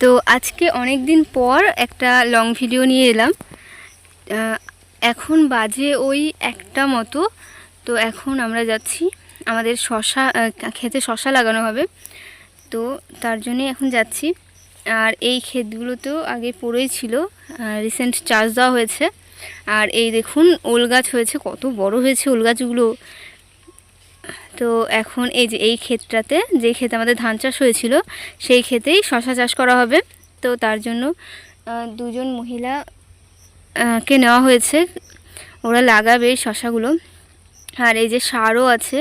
তো আজকে অনেক দিন পর একটা লং ভিডিও নিয়ে এলাম। এখন বাজে ওই একটা মতো। তো এখন আমরা যাচ্ছি আমাদের শশা ক্ষেতে শশা লাগানো হবে। তো তার জন্যে এখন যাচ্ছি। আর এই ক্ষেতগুলোতেও আগে পড়েই ছিল রিসেন্ট চাষ দেওয়া হয়েছে। আর এই দেখুন, ওল গাছ হয়েছে, কত বড় হয়েছে ওল গাছগুলো। তো এখন এই যে, এই ক্ষেতটাতে যে ক্ষেতে আমাদের ধান চাষ হয়েছিল, সেই ক্ষেতেই শশা চাষ করা হবে। তো তার জন্য দুজন মহিলা কে নেওয়া হয়েছে, ওরা লাগাবে এই শশাগুলো। আর এই যে সারও আছে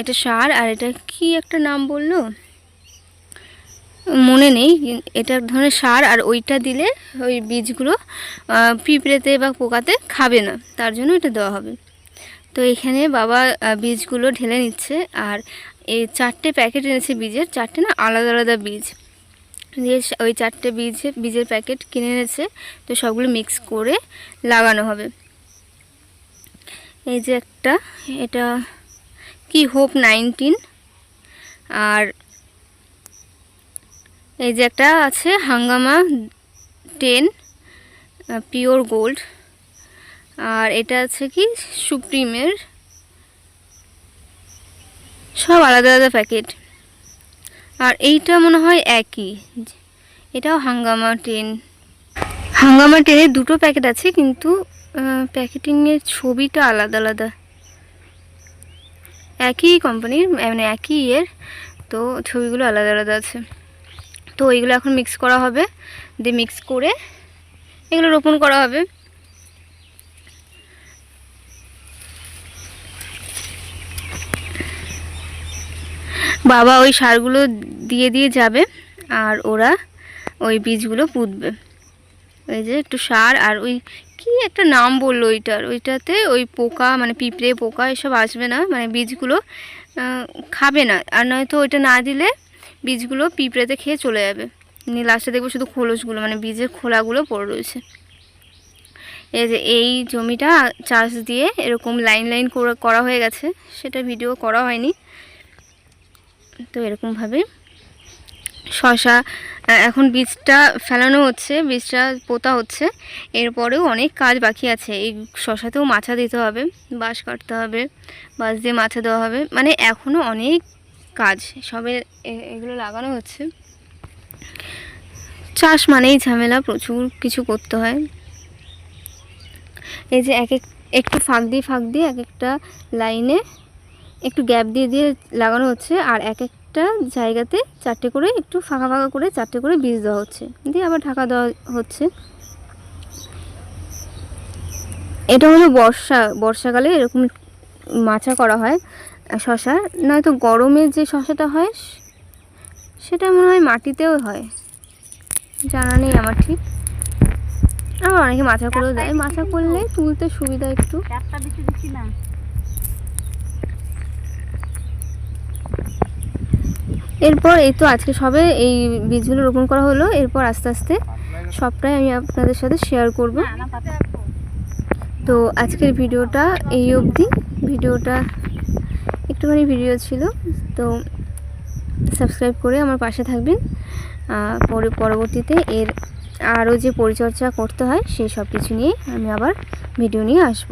এটা সার, আর এটা কি একটা নাম বলল? মনে নেই, এটা ধরনের সার, আর ওইটা দিলে ওই বীজগুলো পিঁপড়েতে বা পোকাতে খাবে না, তার জন্য এটা দেওয়া হবে। তো এখানে বাবা বীজগুলো ঢেলে নিচ্ছে আর এই চারটে প্যাকেট এনেছে বীজের। চারটে না আলাদা আলাদা বীজ। দিয়ে ওই চারটে বীজ, বীজের প্যাকেট কিনে এনেছে। তো সবগুলো মিক্স করে লাগানো হবে। এই যে একটা, এটা কি হোপ নাইনটিন আর এই যে একটা আছে হাঙ্গামা টেন পিওর গোল্ড আর এটা আছে কি? সুপ্রিমের সব আলাদা আলাদা প্যাকেট। আর এইটা মনে হয় একই। এটাও হাঙ্গামা টেন। হাঙ্গামা টেনের দুটো প্যাকেট আছে, কিন্তু প্যাকেটিংয়ের ছবিটা আলাদা আলাদা। একই কোম্পানির মানে একই ইয়ের, তো ছবিগুলো আলাদা আলাদা আছে। তো এইগুলো এখন মিক্স করা হবে। দিয়ে মিক্স করে এগুলো রোপণ করা হবে। বাবা ওই সারগুলো দিয়ে দিয়ে যাবে আর ওরা ওই বীজগুলো পুঁতবে। ওই যে একটু সার আর ওই কি একটা নাম বলল ওইটার? ওইটাতে ওই পোকা মানে পিঁপড়ে, পোকা এসব আসবে না মানে বীজগুলো খাবে না। আর নয়তো ওইটা না দিলে বীজগুলো পিঁপড়েতে খেয়ে চলে যাবে। নিয়ে লাস্টে দেখব শুধু খোলসগুলো মানে বীজের খোলাগুলো পড়ে রয়েছে। এই যে এই জমিটা চাষ দিয়ে এরকম লাইন লাইন করা- করা হয়ে গেছে। সেটা ভিডিও করা হয়নি। তো এরকমভাবে শশা এখন বীজটা ফেলানো হচ্ছে, বীজটা পোতা হচ্ছে। এরপরেও অনেক কাজ বাকি আছে। এই শশাতেও মাছা দিতে হবে, বাঁশ কাটতে হবে, বাঁশ দিয়ে মাছা দেওয়া হবে। মানে এখনও অনেক কাজ সবে এগুলো লাগানো হচ্ছে। চাষ মানেই ঝামেলা, প্রচুর কিছু করতে হয়। এই যে এক এক, একটু ফাঁক দিয়ে ফাঁক দিয়ে এক একটা লাইনে একটু গ্যাপ দিয়ে দিয়ে লাগানো হচ্ছে আর এক একটা জায়গাতে চারটে করে একটু ফাঁকা ফাঁকা করে চারটে করে বীজ দেওয়া হচ্ছে। দিয়ে আবার ঢাকা দেওয়া হচ্ছে। এটা হলো বর্ষা, বর্ষাকালে এরকম মাচা করা হয় শশা। নয়তো গরমে যে শশাটা হয়, সেটা মনে হয় মাটিতেও হয়। জানা নেই আমার ঠিক। আবার অনেকে মাচা করেও দেয়। মাচা করলে তুলতে সুবিধা একটু চারটা দিচ্ছি দিচ্ছি না এরপর এই তো আজকে সবে এই বীজগুলো রোপণ করা হলো, এরপর আস্তে আস্তে সবটাই আমি আপনাদের সাথে শেয়ার করব। তো আজকের ভিডিওটা এই অবধি। ভিডিওটা একটুখানি ভিডিও ছিল, তো সাবস্ক্রাইব করে আমার পাশে থাকবেন। পরে পরবর্তীতে এর আরও যে পরিচর্যা করতে হয়, সেই সব কিছু নিয়ে আমি আবার ভিডিও নিয়ে আসব।